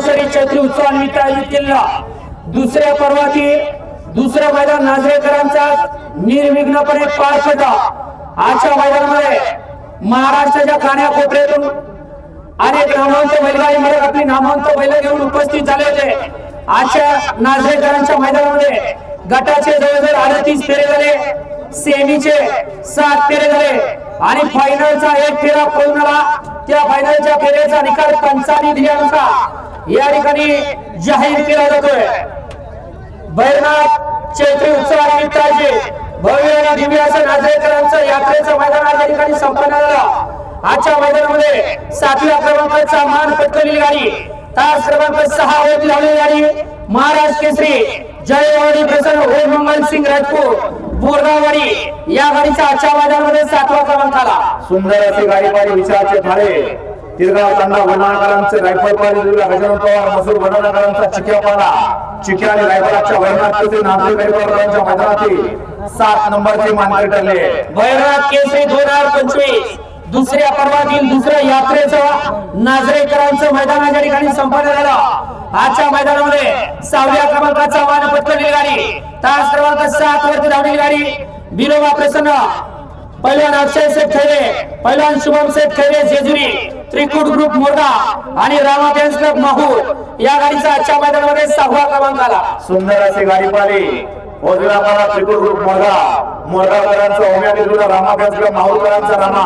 महाबळेश्वरी चैत्री उत्सवानिमित्त आयोजित केलेला दुसऱ्या पर्वाची दुसरा मैदान नाझरेकरांचा निर्विघ्नपणे पार पडला आजच्या मैदानामध्ये महाराष्ट्राच्या कान्याकोपऱ्यातून अनेक नामांत बैलगाडी मालक आपली नामांत बैल घेऊन उपस्थित झाले होते. आजच्या नाझरेकरांच्या मैदानामध्ये गटाचे जवळजवळ अडतीस फेरे झाले सेमीचे सात फेरे झाले आणि फायनलचा एक फेरा पळून आला. त्या फायनलच्या फेऱ्याचा निकाल पंचाने दिल्यानुसार या ठिकाणी जाहीर केला जातोय. बैरनाथ चैत्री उत्सवानिमित्ताचे भव्य आणि दिव्य असं नाजरेकरांचं यात्रेचं मैदान आज या ठिकाणी संपन्न झालं. आजच्या मैदानामध्ये सातव्या क्रमांकाचा मान पटकलेली गाडी तास क्रमांक सहा वरती लावलेली गाडी महाराज केसरी जयवाडी प्रसन्न ओम मंगल सिंग राजपूत बोरगाववाडी या गाडीचा आजच्या मैदानामध्ये सातवा क्रमांक आला. सुंदर असे गाडी पाडी विचारचे थाळे. तिरगाव तांडा वनाकरांचे रायफळ पाडी दिलेला गजानन पवार मसूर वनाकरांचा चिक्या पाला चिक्या आणि रायफलाच्या वैनाथचे नांदेड गाडीवारांच्या मैदानातील सात नंबरचे मानकरी ठरले. वैरात केसरी दोन हजार पंचवीस. दुसऱ्या पर्वातील दुसऱ्या यात्रेचं नाझरेकरांचं मैदान या ठिकाणी संपन्न झालं. आजच्या मैदानामध्ये सहाव्या क्रमांकाचा वाहन पटकवलेली गाडी तास क्रमांक सात वरती धावलेली गाडी बिलोबा प्रसन्न. पहिलवान अक्षय सेठ खैरे पहिलवान शुभम सेठ खैरे जेजुरी. त्रिकुट ग्रुप मोरगा आणि रामा फॅन्स क्लब माहूर या गाडीचा आजच्या मैदानामध्ये सहावा क्रमांक आला. सुंदर असे गाडी पाले त्रिकुट ग्रुप मोरगा. मोरगावकरांचा ओमी आणि तुला रामा फॅन्सला माहूरकरांचा रामा.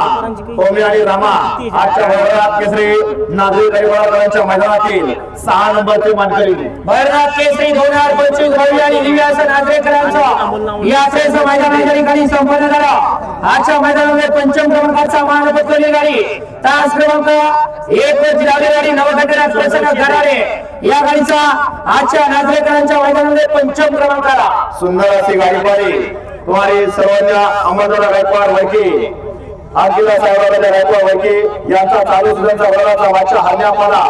ओमी आणि रामा. आजच्या भैरवनाथ केसरी नागरी गाडीवारांच्या मैदानातील सहा नंबरचे मानकरी. भैरनाथ केसरी दोन हजार पंचवीस भव्य आणि दिव्य असं नागरिकांचं यात्रेचं मैदान या ठिकाणी संपन्न झालं. आजच्या मैदानामध्ये पंचम क्रमांकाचा मान पटकवली गाडी तास क्रमांक एक वरती गाडी नवखंडराज प्रसन्न गरारे या गाडीचा आजच्या नागरेकरांच्या मैदानामध्ये पंचम क्रमांक आला सुंदर अशी गाडीपाडी तुम्हाला सर्वांच्या अमरदादा गायकवाड वैकी आरतीला साहेबांच्या गायकवाड वैकी यांचा चालू सुधांचा वडाचा वाचा हरण्यापाला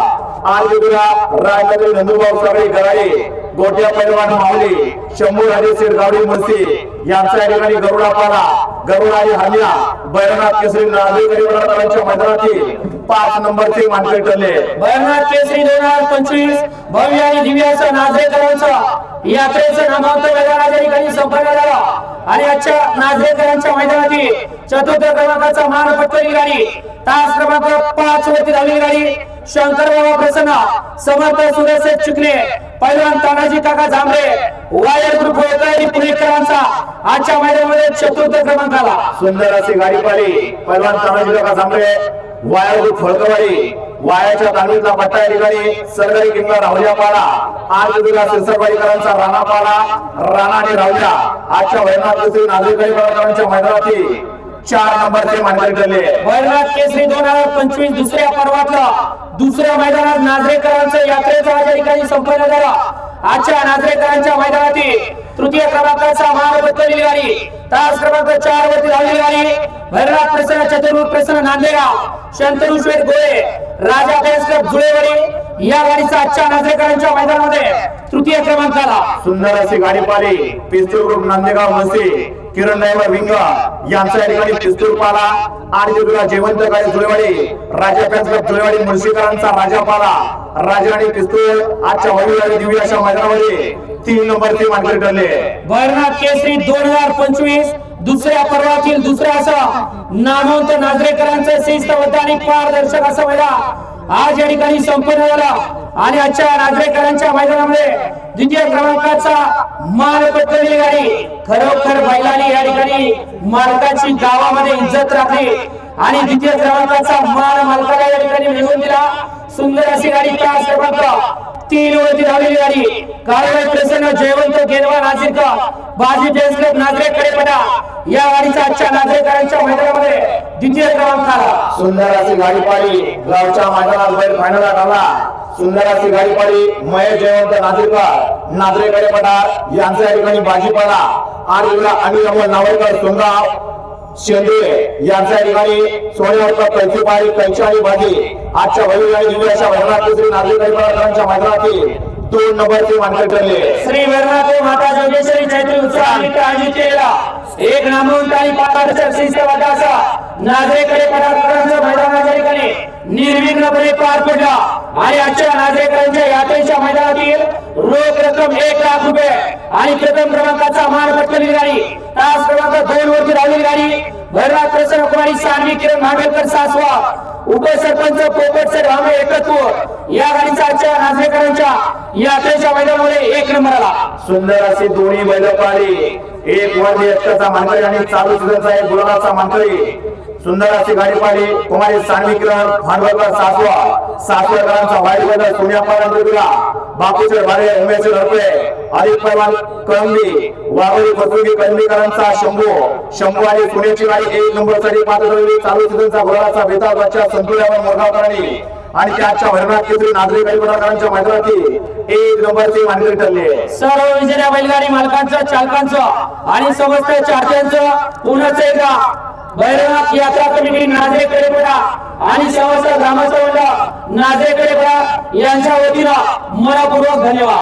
आज विदुरा रायनगरी नंदुभाऊ सगळी गराई गोट्या पैलवान माऊली शंभू राजेशीर गावडी मुळशी यांच्या या ठिकाणी गरुडापाला गरुडा आणि हरण्या बैरनाथ केसरी नागरी गरीब मैदानातील पाच नंबरचे मानकरी ठरले. भैरनाथ केसरी दोन हजार पंचवीस भव्य आणि दिव्याचा असं यात्रेचं नामांतर मैदानाच्या या ठिकाणी संपन्न झालं. आणि आजच्या नाझरेकरांच्या मैदानातील चतुर्थ क्रमांकाचा मान पटकवली गाडी तास क्रमांक पाच वरती धावलेली गाडी शंकर बाबा प्रसन्न समर्थ सुरेश चुकले. पैलवान तानाजी काका झांबरे वायर ग्रुप होळकरी पुणेकरांचा आजच्या मैदानामध्ये चतुर्थ क्रमांक आला. सुंदर अशी गाडी पाहिली. पहिलवान तानाजी काका सांबरे वायर फळकवाडी वायाच्या तांदूळचा बट्टा या ठिकाणी सरकारी किंवा राहुल्या पाडा आज तुला सिरसरवाडीकरांचा राणा पाडा राणा आणि राहुल्या. आजच्या वैनाथ नागरिकांच्या मैदानाची चार नंबरचे मानकरी ठरले वैरनाथ केसरी दोन हजार पंचवीस दुसऱ्या पर्वातलं दुसऱ्या मैदानात नाझरेकरांचं यात्रेचं आज या ठिकाणी संपन्न झाला. आजच्या नाझरेकरांच्या मैदानातील तृतीय क्रमांकाचा मान गाडी तास क्रमांक चार वरती धावलेली गाडी भैरनाथ प्रसन्न चतुर्भुज प्रसन्न नांदेगाव शंतनू श्वेत गोळे राजा क्लब जुळेवाडी या गाडीचा आजच्या नाझरेकरांच्या मैदानामध्ये तृतीय क्रमांक आला सुंदर अशी गाडी पाहिली. पिस्तूल ग्रुप नांदेगाव मसी किरण ड्रायव्हर विंग यांचा या ठिकाणी पिस्तूल पाला. आणि तुला जेवंत गाडी जुळेवाडी राजा फॅन्स क्लब जुळेवाडी मुळशीकरांचा राजा पाला. राजा आणि पिस्तूल आजच्या आणि दिव्य अशा मैदानामध्ये. तीन नंबरचे मानकरी ठरले. भैरनाथ केसरी दोन हजार पंचवीस दुसऱ्या पर्वातील दुसरं असं नामवंत नाझरेकरांचं शिस्तबद्ध आणि पारदर्शक असं मैदान आज या ठिकाणी संपन्न झाला. आणि आजच्या नाजरेकरांच्या मैदानामध्ये द्वितीय क्रमांकाचा मान पटकवलेली गाडी खरोखर बैलांनी या ठिकाणी मालकाची गावामध्ये इज्जत राखली. आणि द्वितीय क्रमांकाचा मान मालकाला या ठिकाणी मिळवून दिला. सुंदर अशी गाडी तास क्रमांक तीन वरती धावलेली गाडी. कारवाई प्रसन्न जयवंत गेनवा नाशिरका बाजी टेन्स क्लब या गाडीचा आजच्या नाझरेकरांच्या मैदानामध्ये द्वितीय क्रमांक आला. सुंदर अशी गाडी गावच्या मैदानात बैल आला सुंदर अशी गाडी महेश जयवंत नाझिरकर नाझरेकडे पठार यांचा ठिकाणी बाजीपाला आणि अनिल अमोल नावरकर सोनगाव शेंदे यांच्या ठिकाणी सोन्यावरचा कैची पाडी कैची आणि भाजी आजच्या भव्य आणि दिव्याच्या अशा मैदानात श्री नाझरेकडे मैदानातील दोन नंबरचे मानकर ठरले. श्री वैरनाथ माता जोगेश्वरी चैत्री उत्सव आयोजित केलेला एक नामवंत आणि पारदर्शक शिस्तबद्ध असा नागरिकडे पदाधिकाऱ्यांचं मैदानाच्या ठिकाणी निर्विघ्नपणे पार पडला. आणि आजच्या नागरिकांच्या यात्रेच्या मैदानातील रोख रक्कम एक लाख रुपये आणि प्रथम क्रमांकाचा मान पटकन तास क्रमांक दोन वरती राहिलेली गाडी. भरनाथ प्रसन्न कुमारी सानवी किरण भांडेकर सासवा. उपसरपंच पोपट सर भांबे एकत्व या गाडीचा आजच्या नागरिकांच्या यात्रेच्या मैदानामध्ये एक नंबर आला. सुंदर असे दोन्ही बैल पाळली एक वरती एकटाचा मानकरी आणि चालू सुद्धा एक गुलाबाचा मानकरी. सुंदर अशी गाडी पाहिली. कुमारी सानवी किरण भांडवलकर सासवा. सासवडकरांचा वाईट बैल सोन्या पारांडुला बापूचे भारे उमेश हरपे आदित पैलवान कळंबी. वाघोली फसुगी कळंबीकरांचा शंभू. शंभू आणि पुण्याची गाडी एक नंबरसाठी पात्र ठरली चालू सीझनचा गुलाबाचा बेताल बच्चा संतुल्यावर मोरगावकरांनी आणि त्याच्या भरणात केंद्रीय नागरी गाडीपटाकरांच्या मैदानाची एक नंबरची मानकरी ठरले. सर्व विजेत्या बैलगाडी मालकांचं चालकांचं आणि समस्त चार्जरचं पुन्हा एकदा भैरवनाथ यात्रा कमिटी नाझरे बघा. आणि शेवटचा ग्रामस्थ मंडळ नाझरे कडेपडा यांच्या वतीनं मनपूर्वक धन्यवाद.